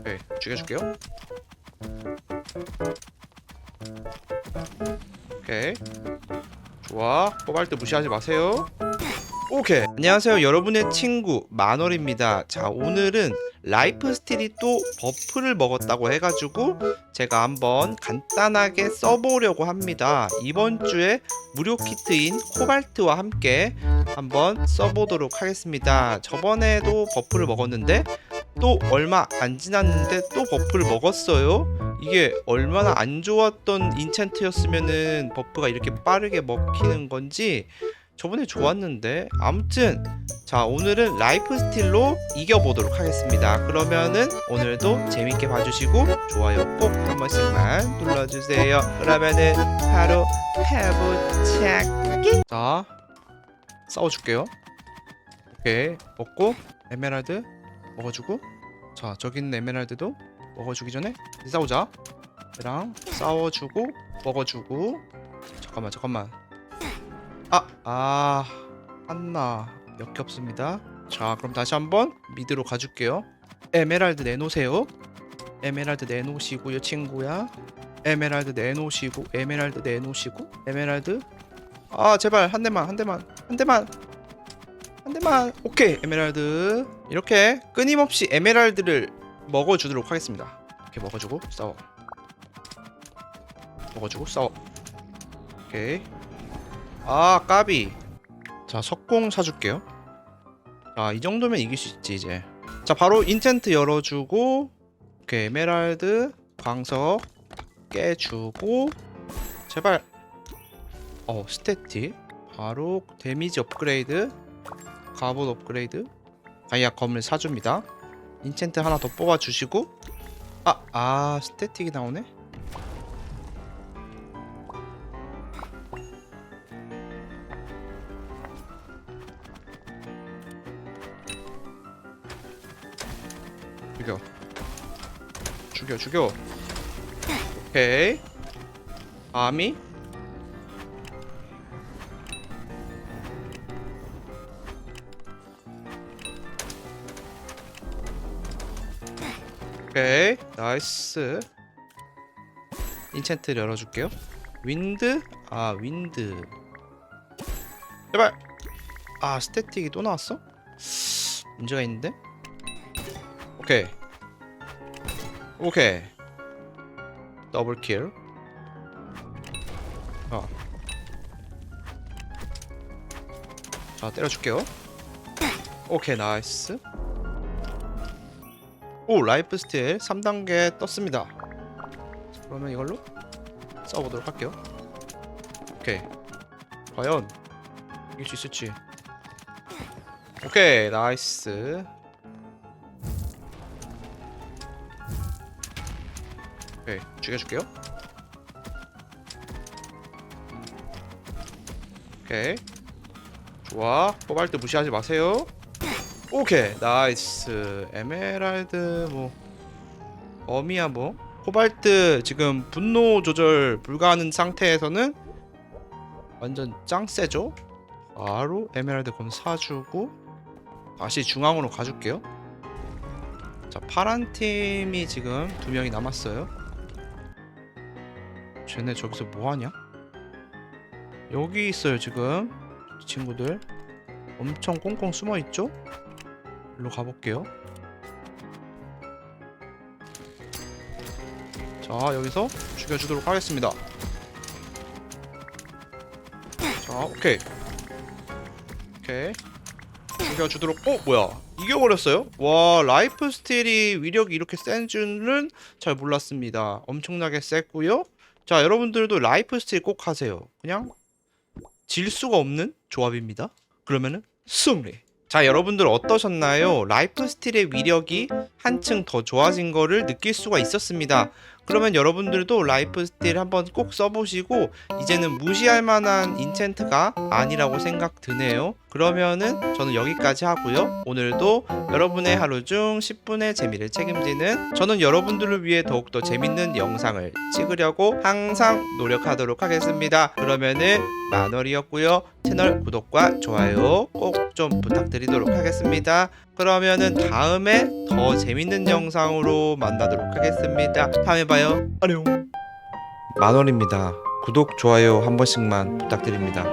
오케이 죽여줄게요. 오케이. 좋아. 때 무시하지 마세요. 오케이. 안녕하세요 여러분의 친구 만월입니다. 자 오늘은 라이프 스틸이 또 버프를 먹었다고 해가지고 제가 한번 간단하게 써보려고 합니다. 이번 주에 무료 키트인 코발트와 함께 한번 써보도록 하겠습니다. 저번에도 버프를 먹었는데 또 얼마 안 지났는데 또 버프를 먹었어요. 이게 얼마나 안 좋았던 인챈트였으면은 버프가 이렇게 빠르게 먹히는 건지 저번에 좋았는데 아무튼 자 오늘은 라이프 스틸로 이겨보도록 하겠습니다. 그러면은 오늘도 재밌게 봐주시고 좋아요 꼭 한 번씩만 눌러주세요. 그러면은 바로 해보자 자 싸워줄게요. 오케이 먹고 에메랄드 먹어주고. 자 저기 있는 에메랄드도 먹어주기 전에 싸우자. 얘랑 싸워주고 먹어주고. 잠깐만 잠깐만 아, 아, 한나 역겹습니다. 자, 그럼 다시 한번 미드로 가줄게요. 에메랄드 내놓으세요. 에메랄드 내놓으시고요, 친구야. 에메랄드 내놓으시고, 에메랄드 내놓으시고, 에메랄드. 아, 제발 한 대만, 한 대만, 한 대만, 한 대만. 오케이, 에메랄드. 이렇게 끊임없이 에메랄드를 먹어주도록 하겠습니다. 이렇게 먹어주고 싸워. 먹어주고 싸워. 오케이. 아 까비. 자 석공 사줄게요. 자이 정도면 이길 수 있지 이제. 자 바로 인챈트 열어주고 오케이 에메랄드 광석 깨주고 제발. 어 스태틱 바로 데미지 업그레이드 갑옷 업그레이드. 다이아 검을 사줍니다. 인챈트 하나 더 뽑아주시고. 아, 아 스태틱이 나오네 죽여. 죽여 죽여. 오케이. 아미? 오케이. 나이스. 인챈트 열어줄게요. 윈드? 아 윈드. 제발. 아 스태틱이 또 나왔어? 문제가 있는데? 오케이. 오케이. 더블킬. 어. 자 때려줄게요. 오케이 나이스. 오 라이프 스틸 3단계 떴습니다. 그러면 이걸로 써보도록 할게요. 오케이. 과연 이길 수 있을지. 오케이 나이스 오케이 죽여줄게요. 오케이. 좋아. 때 무시하지 마세요. 오케이. 나이스. 에메랄드 뭐. 어미야 뭐. 코발트 지금 분노 조절 불가하는 상태에서는 완전 짱 세죠? 바로 에메랄드 검 사주고 다시 중앙으로 가줄게요. 자 파란 팀이 지금 두 명이 남았어요 쟤네 저기서 뭐하냐? 여기 있어요 지금. 이 친구들. 엄청 꽁꽁 숨어있죠? 일로 가볼게요. 자 여기서 죽여주도록 하겠습니다. 자 오케이. 오케이. 죽여주도록 어 뭐야? 이겨버렸어요? 와 라이프 스틸이 위력이 이렇게 센 줄은 잘 몰랐습니다. 엄청나게 셌고요 자 여러분들도 라이프 스틸 꼭 하세요. 그냥 질 수가 없는 조합입니다. 그러면은 승리. 자 여러분들 어떠셨나요? 라이프 스틸의 위력이 한층 더 좋아진 거를 느낄 수가 있었습니다 그러면 여러분들도 라이프 스틸 한번 꼭 써보시고 이제는 무시할 만한 인챈트가 아니라고 생각 드네요 그러면은 저는 여기까지 하고요. 오늘도 여러분의 하루 중 10분의 재미를 책임지는 저는 여러분들을 위해 더욱더 재밌는 영상을 찍으려고 항상 노력하도록 하겠습니다. 그러면은 만월이었고요. 채널 구독과 좋아요 꼭 좀 부탁드리도록 하겠습니다. 그러면은 다음에 더 재밌는 영상으로 만나도록 하겠습니다. 다음에 봐요. 안녕. 만월입니다. 구독, 좋아요 한 번씩만 부탁드립니다.